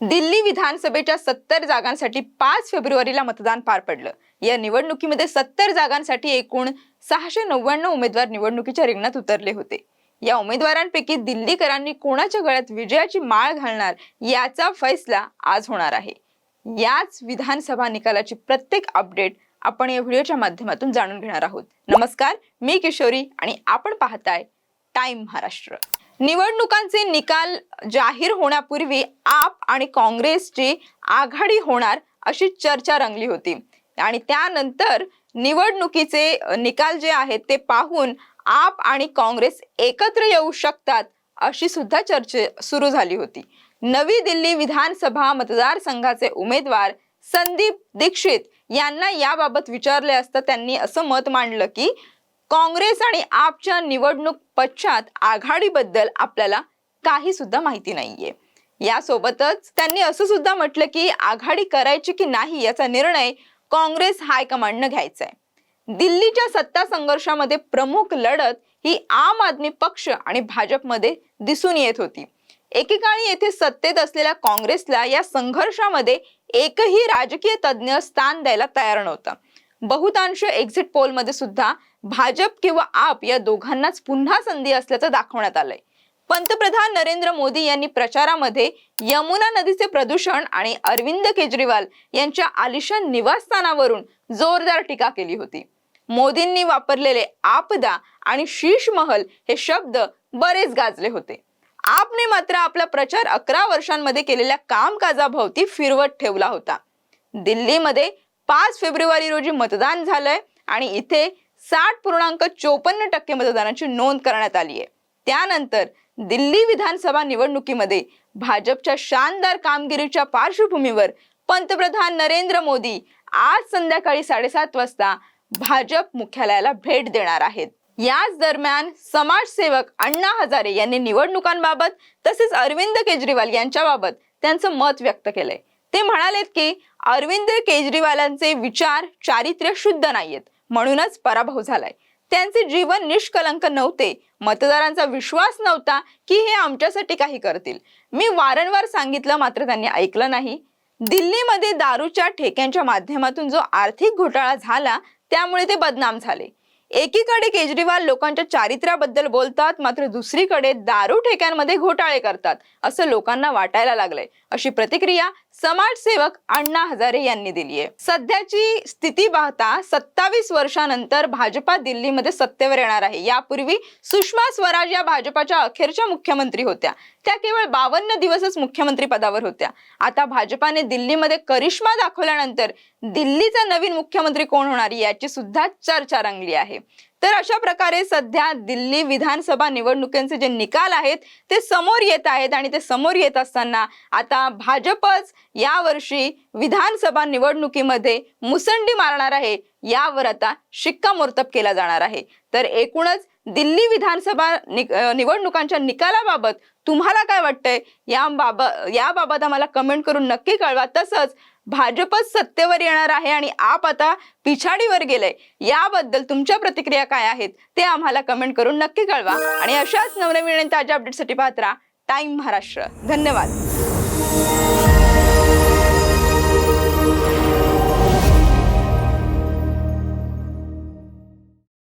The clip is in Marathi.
दिल्ली विधानसभेच्या सत्तर जागांसाठी पाच फेब्रुवारीला मतदान पार पडलं. या निवडणुकीमध्ये सत्तर जागांसाठी एकूण सहाशे नव्याण्णव उमेदवार निवडणुकीच्या रिंगणात उतरले होते. या उमेदवारांपैकी दिल्लीकरांनी कोणाच्या गळ्यात विजयाची माळ घालणार याचा फैसला आज होणार आहे. याच विधानसभा निकालाची प्रत्येक अपडेट आपण या व्हिडिओच्या माध्यमातून जाणून घेणार आहोत. नमस्कार मी किशोरी आणि आपण पाहताय टाइम महाराष्ट्र. निवडणुकांचे निकाल जाहीर होण्यापूर्वी आप आणि काँग्रेसची आघाडी होणार अशी चर्चा रंगली होती. आणि त्यानंतर निवडणुकीचे निकाल जे आहेत ते पाहून आप आणि काँग्रेस एकत्र येऊ शकतात अशी सुद्धा चर्चे सुरू झाली होती. नवी दिल्ली विधानसभा मतदारसंघाचे उमेदवार संदीप दीक्षित यांना याबाबत विचारले असता त्यांनी असं मत मांडलं की काँग्रेस आणि आपच्या निवडणूक पश्चात आघाडीबद्दल आपल्याला काही सुद्धा माहिती नाहीये. यासोबतच त्यांनी असं सुद्धा म्हटलं की आघाडी करायची की नाही याचा निर्णय काँग्रेस हायकमांडनं घ्यायचा आहे दिल्लीच्या सत्ता संघर्षामध्ये प्रमुख लढत ही आम आदमी पक्ष आणि भाजपमध्ये दिसून येत होती. एकेकाळी येथे सत्तेत असलेल्या काँग्रेसला या संघर्षामध्ये एकही राजकीय तज्ज्ञ स्थान द्यायला तयार नव्हतं. बहुतांश एक्झिट पोलमध्ये सुद्धा भाजप किंवा आप या दोघांनाच पुन्हा संधी असल्याचं दाखवण्यात आलंय. पंतप्रधान नरेंद्र मोदी यांनी प्रचारामध्ये यमुना नदीचे प्रदूषण आणि अरविंद केजरीवाल यांच्या आलिशान निवासस्थानावरून जोरदार टीका केली होती. मोदींनी वापरलेले आपदा आणि शीश महल हे शब्द बरेच गाजले होते. आपने मात्र आपला प्रचार अकरा वर्षांमध्ये केलेल्या कामकाजाभोवती फिरवत ठेवला होता. दिल्लीमध्ये पाच फेब्रुवारी रोजी मतदान झालंय आणि इथे साठ पूर्णांक चोपन्न टक्के मतदानाची नोंद करण्यात आली आहे त्यानंतर दिल्ली विधानसभा निवडणुकीमध्ये भाजपच्या शानदार कामगिरीच्या पार्श्वभूमीवर पंतप्रधान नरेंद्र मोदी आज संध्याकाळी साडेसात वाजता भाजप मुख्यालयाला भेट देणार आहेत. याच दरम्यान समाजसेवक अण्णा हजारे यांनी निवडणुकांबाबत तसेच अरविंद केजरीवाल यांच्याबाबत त्यांचं मत व्यक्त केलंय. ते म्हणालेत की अरविंद केजरीवालांचे विचार चारित्र्य शुद्ध नाहीयेत म्हणूनच पराभव झालाय. त्यांचे जीवन निष्कलंक नव्हते मतदारांचा विश्वास नव्हता की हे आमच्यासाठी काही करतील. मी वारंवार सांगितलं मात्र त्यांनी ऐकलं नाही. दिल्लीमध्ये दारूच्या ठेक्यांच्या माध्यमातून जो आर्थिक घोटाळा झाला त्यामुळे ते बदनाम झाले. एकीकडे केजरीवाल लोकांच्या चारित्र्याबद्दल बोलतात मात्र दुसरीकडे दारू ठेक्यांमध्ये घोटाळे करतात असं लोकांना वाटायला लागलंय. अशी प्रतिक्रिया समाजसेवक अण्णा हजारे यांनी दिली आहे सध्याची स्थिती पाहता सत्तावीस वर्षानंतर भाजपा दिल्लीमध्ये सत्तेवर येणार आहे. यापूर्वी सुषमा स्वराज या भाजपाच्या अखेरच्या मुख्यमंत्री होत्या. त्या केवळ बावन्न दिवसच मुख्यमंत्री पदावर होत्या. आता भाजपाने दिल्लीमध्ये करिश्मा दाखवल्यानंतर दिल्लीचा नवीन मुख्यमंत्री कोण होणार याची सुद्धा चर्चा रंगली आहे. तर अशा प्रकारे सध्या दिल्ली विधानसभा निवडणुकांचे जे निकाल आहेत ते समोर येत आहेत आणि ते समोर येत असताना आता भाजपच यावर्षी विधानसभा निवडणुकीमध्ये मुसंडी मारणार आहे यावर आता शिक्कामोर्तब केला जाणार आहे. तर एकूणच दिल्ली विधानसभा नि- निवडणुकांच्या निकालाबाबत तुम्हाला काय वाटतंय? याबाबत याबाबत आम्हाला कमेंट करून नक्की कळवा. तसंच भाजपच सत्तेवर येणार आहे आणि आप आता पिछाडीवर गेलंय. याबद्दल तुमच्या प्रतिक्रिया काय आहेत ते आम्हाला कमेंट करून नक्की कळवा. आणि अशाच नवनवीन ताज्या अपडेटसाठी पाहत राहा. टाइम महाराष्ट्र. धन्यवाद.